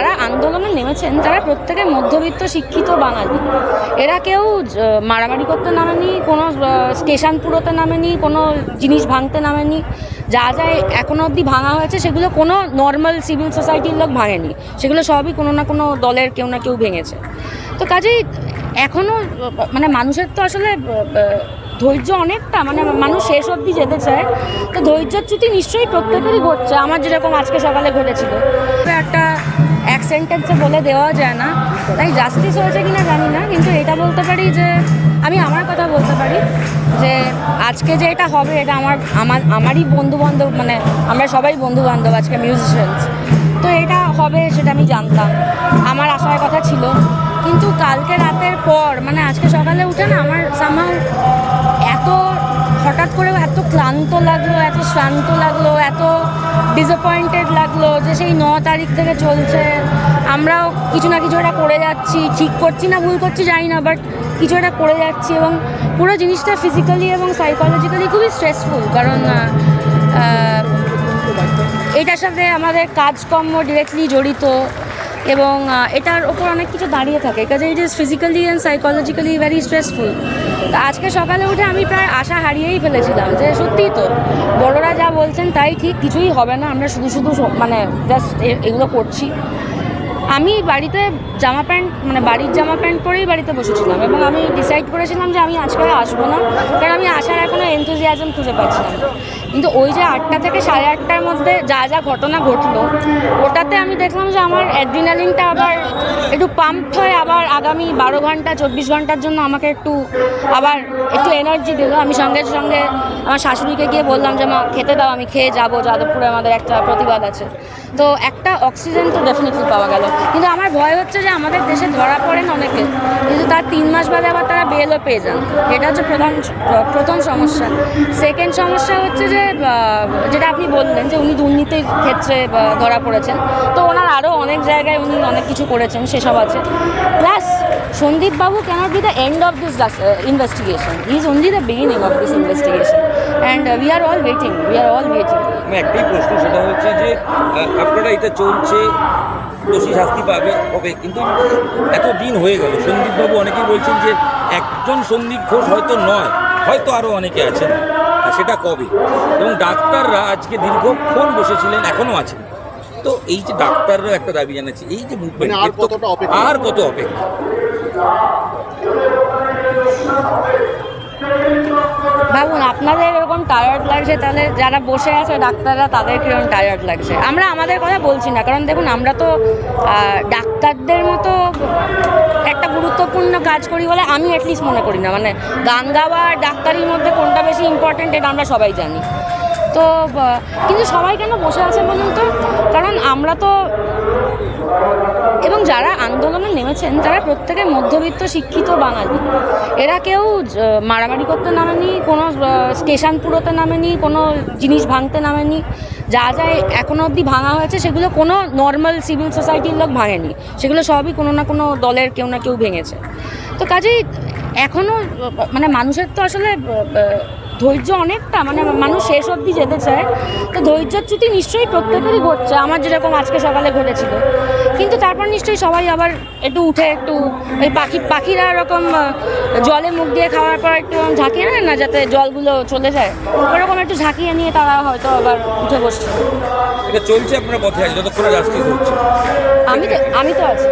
যারা আন্দোলনে নেমেছেন তারা প্রত্যেকে মধ্যবিত্ত, শিক্ষিত, বাঙালি, এরা কেউ মারামারি করতে নামেনি, কোনো স্টেশন পুরোতে নামেনি, কোনো জিনিস ভাঙতে নামেনি। যা যা এখনও অবধি ভাঙা হয়েছে, সেগুলো কোনো নর্মাল সিভিল সোসাইটির লোক ভাঙেনি। সেগুলো সবই কোনো না কোনো দলের কেউ না কেউ ভেঙেছে। তো কাজেই এখনও মানে মানুষের তো আসলে ধৈর্য অনেকটা মানে মানুষ শেষ অবধি যেতে চায়। তো ধৈর্যচ্যুতি নিশ্চয়ই প্রত্যেকেরই ঘটছে। আমার যেরকম আজকে সকালে ঘটেছিল। একটা এক সেন্টেন্সে বলে দেওয়া যায় না। তাই জাস্টিস হয়েছে কিনা জানি না, কিন্তু এটা বলতে পারি যে, আমি আমার কথা বলতে পারি যে, আজকে যে এটা হবে, এটা আমার আমার, আমারই বন্ধু বান্ধব মানে আমরা সবাই বন্ধু বান্ধব আজকে মিউজিশিয়ানস তো এটা হবে সেটা আমি জানতাম। আমার আসার কথা ছিল। কিন্তু কালকে রাতের পর মানে আজকে সকালে উঠে না, আমার করে এত ক্লান্ত লাগল, এত শ্রান্ত লাগল, এত ডিসঅ্যাপয়েন্টেড লাগল যে সেই ন তারিখ থেকে চলছে। আমরাও কিছু না কিছু একটা করে যাচ্ছি, ঠিক করছি না, ভুল করছি, জানি না বাট কিছু একটা করে যাচ্ছি এবং পুরো জিনিসটা ফিজিক্যালি এবং সাইকোলজিক্যালি খুবই স্ট্রেসফুল কারণ এটার সাথে আমাদের কাজকর্ম ডিরেক্টলি জড়িত। এবং এটার ওপর অনেক কিছু দাঁড়িয়ে থাকে। কাজে it is physically and psychologically very stressful তো আজকে সকালে উঠে আমি প্রায় আশা হারিয়েই ফেলেছিলাম যে সত্যিই তো, বড়রা যা বলছেন তাই ঠিক, কিছুই হবে না। আমরা শুধু শুধু মানে জাস্ট এগুলো করছি। আমি বাড়িতে জামা প্যান্ট মানে বাড়ির জামা প্যান্ট পরেই বাড়িতে বসেছিলাম এবং আমি ডিসাইড করেছিলাম যে আমি আজকে আসব না, কারণ আমি আসার এখনও এনথুজিয়াজম খুঁজে পাচ্ছি না। কিন্তু ওই যে আটটা থেকে সাড়ে আটটার মধ্যে যা যা ঘটনা ঘটলো, ওটাতে আমি দেখলাম যে আমার অ্যাড্রিনালিনটা আবার একটু পাম্প হয়ে আবার আগামী বারো ঘণ্টা, চব্বিশ ঘণ্টার জন্য আমাকে একটু আবার একটু এনার্জি দিল। আমি সঙ্গে সঙ্গে আমার শাশুড়িকে গিয়ে বললাম যে, মা, খেতে দাও, আমি খেয়ে যাব। যাদবপুরে আমাদের একটা প্রতিবাদ আছে। তো একটা অক্সিজেন তো ডেফিনেটলি পাওয়া গেল। কিন্তু আমার ভয় হচ্ছে যে, আমাদের দেশে ধরা পড়েন অনেকে, কিন্তু তার তিন মাস বাদে আবার তারা বেলও পেয়ে যান। এটা হচ্ছে প্রধান প্রথম সমস্যা। সেকেন্ড সমস্যা হচ্ছে যে যেটা আপনি বললেন যে, উনি দুর্নীতির ক্ষেত্রে ধরা পড়েছেন। তো ওনার আরও অনেক জায়গায় উনি অনেক কিছু করেছেন, সেসব আছে। Plus Sandip babu cannot be the end of this investigation he is only the beginning of this investigation and we are all waiting we are all waiting একটাই প্রশ্ন, সেটা হচ্ছে যে আপনারা এটা চলছে, দোষী শাস্তি পাবে, হবে। কিন্তু এত দিন হয়ে গেল। সন্দীপবাবু অনেকেই বলছেন যে, একজন সন্দীপ ঘোষ হয়তো নয়, হয়তো আরও অনেকে আছেন। সেটা কবে? এবং ডাক্তাররা আজকে দীর্ঘক্ষণ বসেছিলেন এখনও আছেন। তো এই যে ডাক্তাররা একটা দাবি জানাচ্ছে এই যে মুভমেন্ট মানে আর কতটা অপেক্ষা? আর কত অপেক্ষা? ভাবুন আপনাদের এরকম টায়ার্ড লাগছে তাহলে যারা বসে আছে ডাক্তাররা তাদের কীরকম টায়ার্ড লাগছে? আমরা আমাদের কথা বলছি না কারণ দেখুন আমরা তো ডাক্তারদের মতো একটা গুরুত্বপূর্ণ কাজ করি বলে আমি অ্যাটলিস্ট মনে করি না। মানে গান গাওয়া আর ডাক্তারির মধ্যে কোনটা বেশি ইম্পর্ট্যান্ট এটা আমরা সবাই জানি। তো কিন্তু সবাই কেন বসে আছে বলুন তো? কারণ আমরা তো এবং যারা আন্দোলনে নেমেছেন তারা প্রত্যেকে মধ্যবিত্ত, শিক্ষিত বাঙালি, এরা কেউ মারামারি করতে নামেনি, কোনো স্টেশন পুরোতে নামেনি, কোনো জিনিস ভাঙতে নামেনি। যা যা এখনও অবধি ভাঙা হয়েছে, সেগুলো কোনো নর্মাল সিভিল সোসাইটির লোক ভাঙেনি। সেগুলো সবই কোনো না কোনো দলের কেউ না কেউ ভেঙেছে। তো কাজেই এখনও মানে মানুষের তো আসলে ধৈর্য অনেকটা মানে মানুষ শেষ অবধি যেতে চায় তো ধৈর্যর ধৈর্যচ্যুতি নিশ্চয়ই প্রত্যেকেরই ঘটছে আমার যেরকম আজকে সকালে ঘটেছিল। কিন্তু তারপর নিশ্চয়ই সবাই আবার একটু উঠে একটু ওই পাখি পাখিরা এরকম জলে মুখ দিয়ে খাওয়ার পর একটু ঝাঁকিয়ে নেয় না যাতে জলগুলো চলে যায়? ওরকম একটু ঝাঁকিয়ে নিয়ে তারা হয়তো আবার উঠে বসছে। এটা চলছে আপনারা পথে আছে যতক্ষণ জাস্টিস হচ্ছে। আমি তো আমি তো আছি।